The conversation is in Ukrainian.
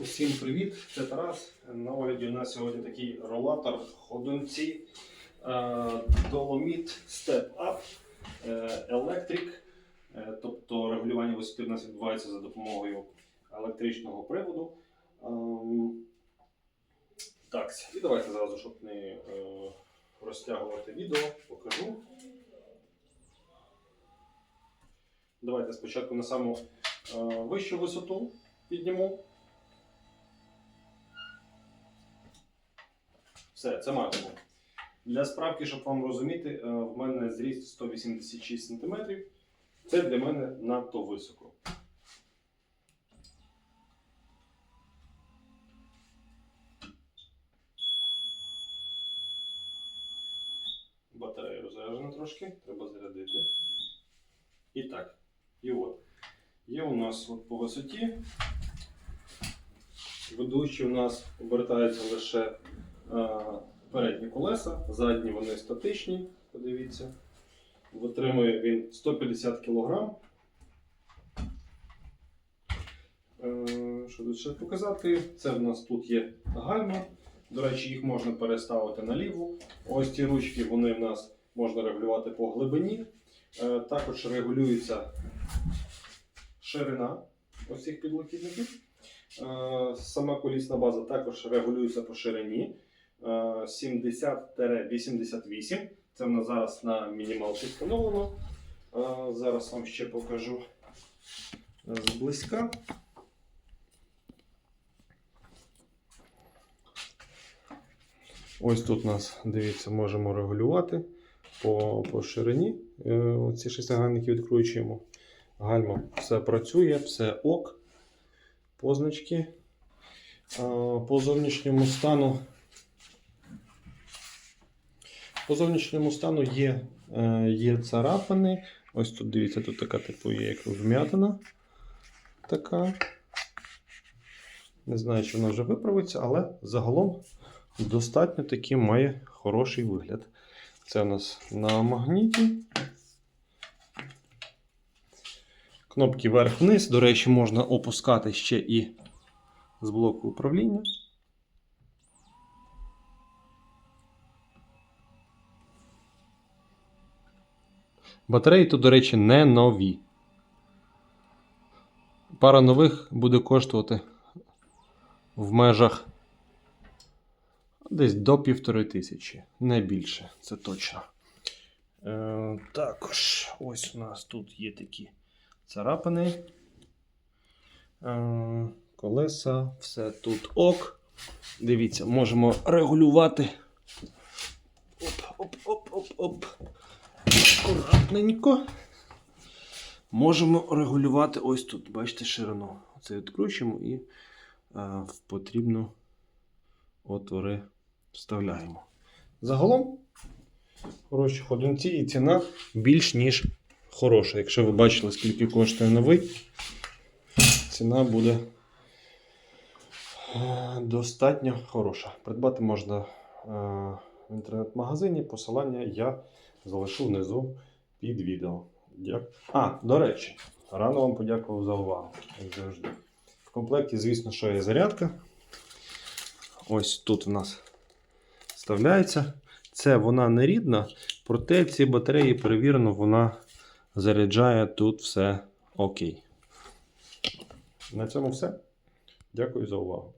Усім привіт! Це Тарас. На огляді у нас сьогодні такий ролатор ходунці е, Dolomit Step Up е, Electric. Е, Тобто регулювання висоти у нас відбувається за допомогою електричного приводу. Ем, Так, і давайте зразу, щоб не е, розтягувати відео, покажу. Давайте спочатку на саму е, вищу висоту підніму. Все, це максимум. Для справки, щоб вам розуміти, е, в мене зріст 186 см. Це для мене надто високо. Батарея розряджена трошки, треба зарядити. І так. І от. Є у нас от по висоті. Ведучі у нас обертаються лише передні колеса, задні вони статичні, подивіться. Витримує він 150 кг. Е, що тут ще показати? Це в нас тут є гальма. До речі, їх можна переставити на ліву. Ось ці ручки вони в нас можна регулювати по глибині. Е, також регулюється ширина ось цих підлокітників. Е, Сама колісна база також регулюється по ширині е, 70-88. Це в нас зараз на мінімалці встановлено. Зараз вам ще покажу зблизька. Ось тут у нас, дивіться, можемо регулювати по, по ширині. Е, Оці шестигранники відкручуємо. Гальма все працює, все ок. Позначки. По зовнішньому стану. По зовнішньому стану є, е, є царапини. Ось тут дивіться, тут така типу є як вм'ятина. Така. Не знаю, чи вона вже виправиться, але загалом достатньо таки має хороший вигляд. Це у нас на магніті. Кнопки вверх-вниз. До речі, можна опускати ще і з блоку управління. Батареї тут, до речі, не нові. Пара нових буде коштувати в межах десь до півтори тисячі, не більше, це точно. Е, також ось у нас тут є такі царапини. Е, колеса, все тут ок. Дивіться, можемо регулювати. Оп-оп-оп-оп-оп. Акуратненько. Можемо регулювати ось тут, бачите, ширину. Це відкручуємо і е, в потрібну отвори вставляємо. Загалом хороші ходунці і ціна більш ніж хороша. Якщо ви бачили, скільки коштує новий, ціна буде е, достатньо хороша. Придбати можна е, в інтернет-магазині. Посилання я залишу внизу під відео. Дя- А, до речі, рано вам подякував за увагу. Як завжди. В комплекті, звісно, що є зарядка. Ось тут у нас вставляється. Це вона не рідна, проте ці батареї перевірено, вона заряджає тут все окей. На цьому все. Дякую за увагу.